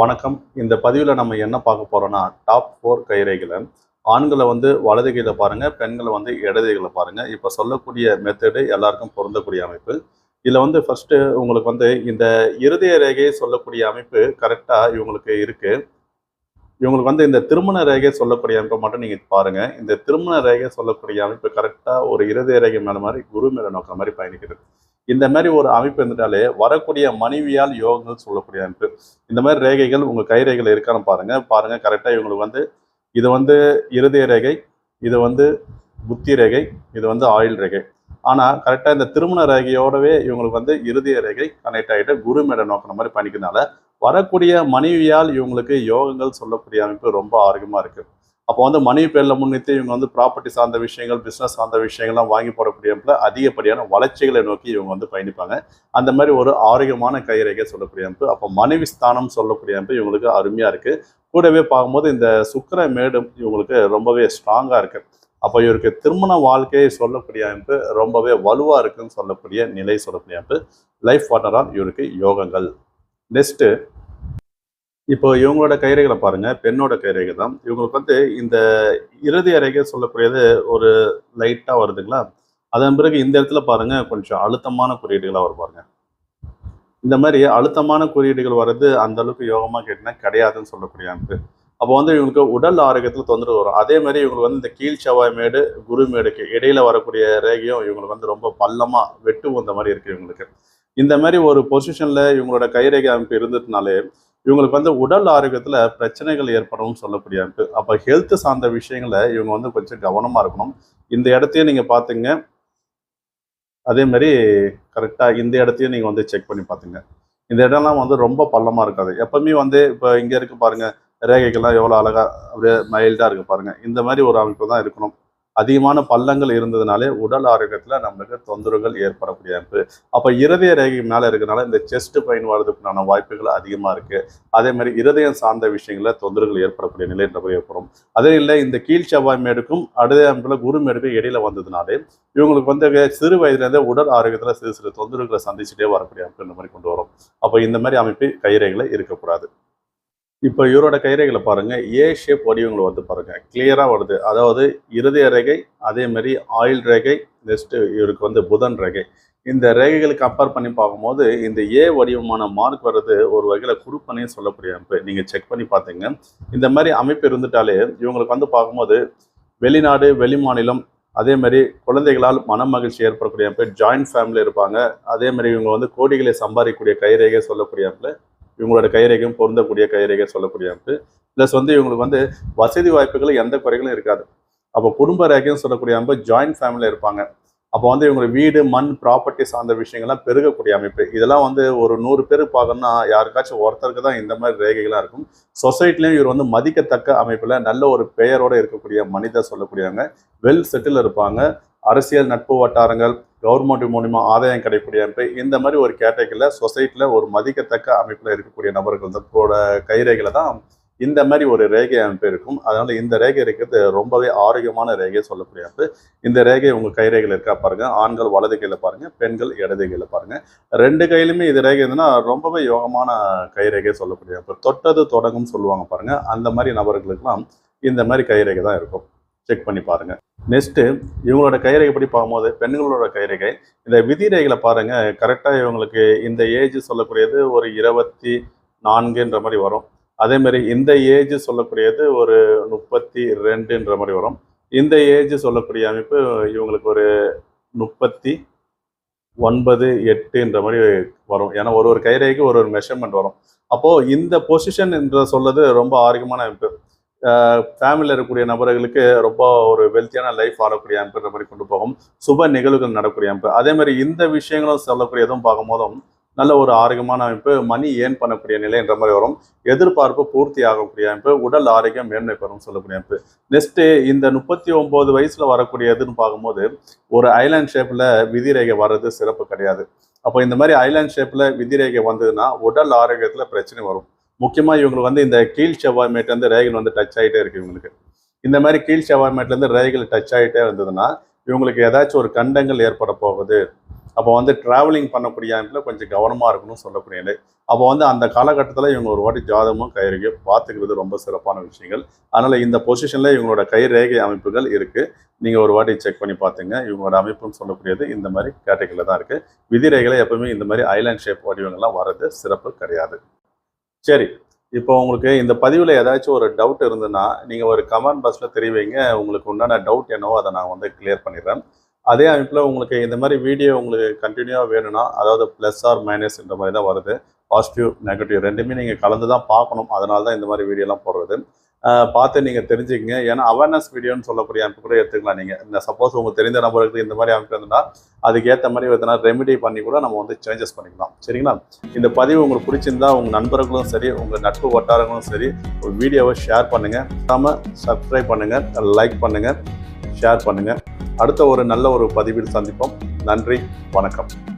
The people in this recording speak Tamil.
வணக்கம். இந்த பதிவில் நம்ம என்ன பார்க்க போகிறோன்னா டாப் ஃபோர் கைரேகைகளை ஆண்களை வந்து வலது கையில் பாருங்கள் பெண்களை வந்து இடது கையில் இப்போ சொல்லக்கூடிய மெத்தடு எல்லாருக்கும் பொருந்தக்கூடிய அமைப்பு. இதில் வந்து ஃபர்ஸ்ட்டு உங்களுக்கு வந்து இந்த இருதய ரேகையை சொல்லக்கூடிய அமைப்பு கரெக்டாக இவங்களுக்கு இருக்குது இவங்களுக்கு வந்து இந்த திருமண ரேகை சொல்லக்கூடிய அமைப்பை மட்டும் நீங்கள் பாருங்கள் இந்த திருமண ரேகை சொல்லக்கூடிய அமைப்பு கரெக்டாக ஒரு இருதய ரேகை மேலே மாதிரி குரு மேலே நோக்கிற மாதிரி பயணிக்கிறது. இந்த மாதிரி ஒரு அமைப்பு இருந்துட்டாலே வரக்கூடிய மனைவியால் யோகங்கள் சொல்லக்கூடிய அமைப்பு. இந்த மாதிரி ரேகைகள் உங்கள் கை ரேகைகள் இருக்கான்னு பாருங்க. பாருங்க கரெக்டாக இவங்களுக்கு வந்து இது வந்து இருதய ரேகை இது வந்து புத்தி ரேகை இது வந்து ஆயில் ரேகை. ஆனால் கரெக்டாக இந்த திருமண ரேகையோடவே இவங்களுக்கு வந்து இருதய ரேகை கனெக்ட் ஆகிட்டு குரு மேடை நோக்கிற மாதிரி பண்ணிக்கிறதுனால வரக்கூடிய மனைவியால் இவங்களுக்கு யோகங்கள் சொல்லக்கூடிய அமைப்பு ரொம்ப ஆரோக்கியமாக இருக்குது அப்போ வந்து மனைவி பேரில் முன்னிட்டு இவங்க வந்து ப்ராப்பர்ட்டி சார்ந்த விஷயங்கள் பிஸ்னஸ் சார்ந்த விஷயங்கள்லாம் வாங்கி போடக்கூடிய அமைப்புல அதிகப்படியான வளர்ச்சிகளை நோக்கி இவங்க வந்து பயணிப்பாங்க. அந்த மாதிரி ஒரு ஆரோக்கியமான கைரேகை சொல்லக்கூடிய அமைப்பு. அப்போ மனைவி ஸ்தானம் சொல்லக்கூடிய அமைப்பு இவங்களுக்கு அருமையாக இருக்குது கூடவே பார்க்கும்போது இந்த சுக்கர மேடும் இவங்களுக்கு ரொம்பவே ஸ்ட்ராங்காக இருக்குது அப்போ இவருக்கு திருமண வாழ்க்கையை சொல்லக்கூடிய அமைப்பு ரொம்பவே வலுவாக இருக்குன்னு சொல்லக்கூடிய நிலை சொல்லக்கூடிய அமைப்பு. லைஃப் பார்ட்னரால் இவருக்கு யோகங்கள். நெக்ஸ்ட்டு இப்போ இவங்களோட கைரேகளை பாருங்க பெண்ணோட கைரேகை தான். இவங்களுக்கு வந்து இந்த இறுதி அறைகை சொல்லக்கூடியது ஒரு லைட்டா வருதுங்களா? அதன் பிறகு இந்த இடத்துல பாருங்க கொஞ்சம் அழுத்தமான குறியீடுகளாக வரும் பாருங்க. இந்த மாதிரி அழுத்தமான குறியீடுகள் வர்றது அந்த அளவுக்கு யோகமா கேட்டினா கிடையாதுன்னு சொல்லக்கூடிய அமைப்பு. அப்போ வந்து இவங்களுக்கு உடல் ஆரோக்கியத்தில் தொந்தரவு வரும். அதே மாதிரி இவங்களுக்கு வந்து இந்த கீழ் செவ்வாய் மேடு குரு மேடுக்கு இடையில வரக்கூடிய ரேகையும் இவங்களுக்கு வந்து ரொம்ப பள்ளமா வெட்டு வந்த மாதிரி இருக்கு இவங்களுக்கு. இந்த மாதிரி ஒரு பொசிஷன்ல இவங்களோட கைரேகை அமைப்பு இருந்ததுனாலே இவங்களுக்கு வந்து உடல் ஆரோக்கியத்தில் பிரச்சனைகள் ஏற்படும் சொல்லக்கூடிய அமைப்பு. அப்போ ஹெல்த் சார்ந்த விஷயங்களை இவங்க வந்து கொஞ்சம் கவனமாக இருக்கணும். இந்த இடத்தையும் நீங்கள் பார்த்துங்க அதே மாதிரி கரெக்டாக இந்த இடத்தையும் நீங்கள் வந்து செக் பண்ணி பார்த்துங்க இந்த இடம்லாம் வந்து ரொம்ப பள்ளமாக இருக்காது. எப்பவுமே வந்து இப்போ இங்கே இருக்கு பாருங்கள் ரேகைகள்லாம் எவ்வளோ அழகாக அப்படியே மைல்டாக இருக்கு பாருங்கள் இந்த மாதிரி ஒரு அமைப்பு தான் இருக்கணும். அதிகமான பள்ளங்கள் இருந்ததுனாலே உடல் ஆரோக்கியத்தில் நம்மளுக்கு தொந்தரவுகள் ஏற்படக்கூடிய அமைப்பு. அப்போ இருதய ரேகை மேலே இருக்கிறதுனால இந்த செஸ்ட் பெயின் வர்றதுக்குண்டான வாய்ப்புகள் அதிகமாக இருக்குது அதே மாதிரி இருதயம் சார்ந்த விஷயங்களில் தொந்தரவுகள் ஏற்படக்கூடிய நிலை என்ற ஏற்படும். அதே இல்லை இந்த கீழ் செவ்வாய் மேடுக்கும் அடுத்த அமைப்புல குரு மேடுக்கும் இடையில வந்ததுனாலே இவங்களுக்கு வந்து சிறு வயதுலேருந்தே உடல் ஆரோக்கியத்தில் சிறு சிறு தொந்தரவுகளை சந்திச்சுட்டே வரக்கூடிய அமைப்பு இந்த மாதிரி கொண்டு வரும். அப்போ இந்த மாதிரி அமைப்பு கைரேகையில இருக்கக்கூடாது. இப்போ இவரோட கைரேகைகளை பாருங்க ஏ ஷேப் வடிவங்களை வந்து பாருங்க. கிளியராக வருது. அதாவது இருதய ரேகை அதேமாரி ஆயில் ரேகை நெக்ஸ்ட் இவருக்கு வந்து புதன் ரேகை. இந்த ரேகைகளை கம்பேர் பண்ணி பார்க்கும்போது இந்த ஏ வடிவமான மார்க் வர்றது ஒரு வகையில் குறுப்பனையும் சொல்லக்கூடிய அமைப்பு. நீங்கள் செக் பண்ணி பார்த்தீங்க. இந்த மாதிரி அமைப்பு இருந்துட்டாலே இவங்களுக்கு வந்து பார்க்கும்போது வெளிநாடு வெளி மாநிலம் அதே மாதிரி குழந்தைகளால் மன மகிழ்ச்சி ஏற்படக்கூடிய அமைப்பு. ஜாயிண்ட் ஃபேமிலி இருப்பாங்க. அதே மாதிரி இவங்க வந்து கோடிகளை சம்பாதிக்கக்கூடிய கைரேகை சொல்லக்கூடிய அமைப்புல இவங்களோட கைரேகையும் பொருந்தக்கூடிய கைரேகை சொல்லக்கூடிய அமைப்பு. ப்ளஸ் வந்து இவங்களுக்கு வந்து வசதி வாய்ப்புகள் எந்த குறைகளும் இருக்காது. அப்போ குடும்ப ரேகையும் சொல்லக்கூடிய அமைப்பு ஜாயிண்ட் ஃபேமிலியில் இருப்பாங்க. அப்போ வந்து இவங்களுக்கு வீடு மண் ப்ராப்பர்ட்டி சார்ந்த விஷயங்கள்லாம் பெருகக்கூடிய அமைப்பு. இதெல்லாம் வந்து ஒரு நூறு பேர் பார்க்கணும்னா யாருக்காச்சும் ஒருத்தருக்கு தான் இந்த மாதிரி ரேகைகளாக இருக்கும். சொசைட்டிலையும் இவர் வந்து மதிக்கத்தக்க அமைப்பில் நல்ல ஒரு பெயரோட இருக்கக்கூடிய மனிதர் சொல்லக்கூடியவங்க. வெல் செட்டில் இருப்பாங்க. அரசியல் நட்பு வட்டாரங்கள் கவர்மெண்ட் மூலிமா ஆதாயம் கிடைக்கக்கூடிய அமைப்பு இந்த மாதிரி ஒரு கேட்டகரியில் சொசைட்டியில் ஒரு மதிக்கத்தக்க அமைப்பில் இருக்கக்கூடிய நபர்கள் தான் கைரேகையில் தான் இந்த மாதிரி ஒரு ரேகை அமைப்பு இருக்கும். அதனால் இந்த ரேகை இருக்கிறது ரொம்பவே ஆரோக்கியமான ரேகை சொல்லக்கூடிய அமைப்பு இந்த ரேகை உங்கள் கைரேகையில் இருக்கா பாருங்கள் ஆண்கள் வலது கையில் பாருங்கள் பெண்கள் இடது கையில் பாருங்கள் ரெண்டு கையிலுமே இது ரேகை இருந்ததுன்னா ரொம்பவே யோகமான கைரேகை சொல்லக்கூடிய அமைப்பு தொட்டது தொடங்கும் சொல்லுவாங்க பாருங்கள் அந்த மாதிரி நபர்களுக்கெல்லாம் இந்த மாதிரி கைரேகை தான் இருக்கும். செக் பண்ணி பாருங்க. நெக்ஸ்ட்டு இவங்களோட கைரேகை படி பார்க்கும்போது பெண்களோட கைரேகை. இந்த விதிரேகளை பாருங்க. கரெக்டாக இவங்களுக்கு இந்த ஏஜ் சொல்லக்கூடியது ஒரு இருபத்தி நான்குன்ற மாதிரி வரும். அதேமாரி இந்த ஏஜ் சொல்லக்கூடியது ஒரு முப்பத்தி ரெண்டுன்ற மாதிரி வரும். இந்த ஏஜ் சொல்லக்கூடிய அமைப்பு இவங்களுக்கு ஒரு முப்பத்தி ஒன்பது எட்டுன்ற மாதிரி வரும். ஏன்னா ஒரு ஒரு கைரேகைக்கு ஒரு ஒரு மெஷர்மெண்ட் வரும். அப்போது இந்த பொசிஷன் என்ற சொல்லது ரொம்ப ஆரோக்கியமான அமைப்பு. ஃபேமிலியில் இருக்கக்கூடிய நபர்களுக்கு ரொம்ப ஒரு வெல்த்தியான லைஃப் வாழக்கூடிய அமைப்புன்ற மாதிரி கொண்டு போகும். சுப நிகழ்வுகள் நடக்கக்கூடிய அமைப்பு அதே மாதிரி இந்த விஷயங்களும் சொல்லக்கூடியதும் பார்க்கும்போதும் நல்ல ஒரு ஆரோக்கியமான அமைப்பு மணி ஏன் பண்ணக்கூடிய நிலைன்ற மாதிரி வரும். எதிர்பார்ப்பு பூர்த்தி ஆகக்கூடிய அமைப்பு உடல் ஆரோக்கியம் மேன்மை பெறும் சொல்லக்கூடிய அமைப்பு நெக்ஸ்ட்டு இந்த முப்பத்தி ஒன்பது வயசில் வரக்கூடியதுன்னு பார்க்கும்போது ஒரு ஐலாண்ட் ஷேப்பில் விதிரேகை வர்றது சிறப்பு கிடையாது. அப்போ இந்த மாதிரி ஐலாண்ட் ஷேப்பில் விதிரேகை வந்ததுன்னா உடல் ஆரோக்கியத்தில் பிரச்சனை வரும். முக்கியமாக இவங்களுக்கு வந்து இந்த கீழ் செவ்வாய் மேட்லேருந்து ரேகல் வந்து டச் ஆகிட்டே இருக்கு இவங்களுக்கு. இந்த மாதிரி கீழ் செவ்வாய் மேட்லேருந்து ரேகைகள் ரேகல் டச் ஆகிட்டே இருந்ததுன்னா இவங்களுக்கு ஏதாச்சும் ஒரு கண்டங்கள் ஏற்பட போகுது. அப்போ வந்து ட்ராவலிங் பண்ணக்கூடிய அமைப்பில் கொஞ்சம் கவனமாக இருக்கணும்னு சொல்லக்கூடிய அப்போ வந்து அந்த காலகட்டத்தில் இவங்க ஒரு வாட்டி ஜாதகமும் கைரேகையும் பார்த்துக்கிறது ரொம்ப சிறப்பான விஷயங்கள். அதனால் இந்த பொசிஷனில் இவங்களோட கை ரேகை அமைப்புகள் இருக்குது நீங்கள் ஒரு வாட்டி செக் பண்ணி பார்த்துங்க. இவங்களோட அமைப்புன்னு சொல்லக்கூடியது இந்த மாதிரி கேட்டகரியில் தான் இருக்குது விதிரேகளை எப்பவுமே இந்த மாதிரி ஐலாண்ட் ஷேப் வடிவங்கள்லாம் வர்றது சிறப்பு கிடையாது. சரி இப்போ உங்களுக்கு இந்த பதிவில் ஏதாச்சும் ஒரு டவுட் இருந்ததுன்னா நீங்கள் ஒரு கமெண்ட் பாக்ஸில் தெரிவிங்க உங்களுக்கு உண்டான டவுட் என்னவோ அதை நான் வந்து கிளியர் பண்ணிடுறேன். அதே அமைப்பில் உங்களுக்கு இந்த மாதிரி வீடியோ உங்களுக்கு கண்டினியூவாக வேணும்னா அதாவது ப்ளஸ் ஆர் மைனஸ்ன்ற இந்த மாதிரி தான் வருது. பாசிட்டிவ் நெகட்டிவ் ரெண்டுமே நீங்கள் கலந்து தான் பார்க்கணும். அதனால தான் இந்த மாதிரி வீடியோலாம் போடுறது. பார்த்து நீங்கள் தெரிஞ்சுக்கங்க. ஏன்னா அவேர்னஸ் வீடியோன்னு சொல்லக்கூடிய அமைப்பு கூட எடுத்துக்கலாம் நீங்கள் இந்த சப்போஸ் உங்களுக்கு தெரிந்த நபருக்கு இந்த மாதிரி அமைப்பு இருந்தால் அதுக்கேற்ற மாதிரி எதனா ரெமெடி பண்ணி கூட நம்ம வந்து சேஞ்சஸ் பண்ணிக்கலாம். சரிங்களா? இந்த பதிவு உங்களுக்கு பிடிச்சிருந்தா உங்கள் நண்பர்களும் சரி உங்கள் நட்பு வட்டாரங்களும் சரி ஒரு வீடியோவை ஷேர் பண்ணுங்கள் நம்ம சப்ஸ்கிரைப் பண்ணுங்கள் லைக் பண்ணுங்கள் ஷேர் பண்ணுங்கள் அடுத்த ஒரு நல்ல ஒரு பதிவில் சந்திப்போம். நன்றி வணக்கம்.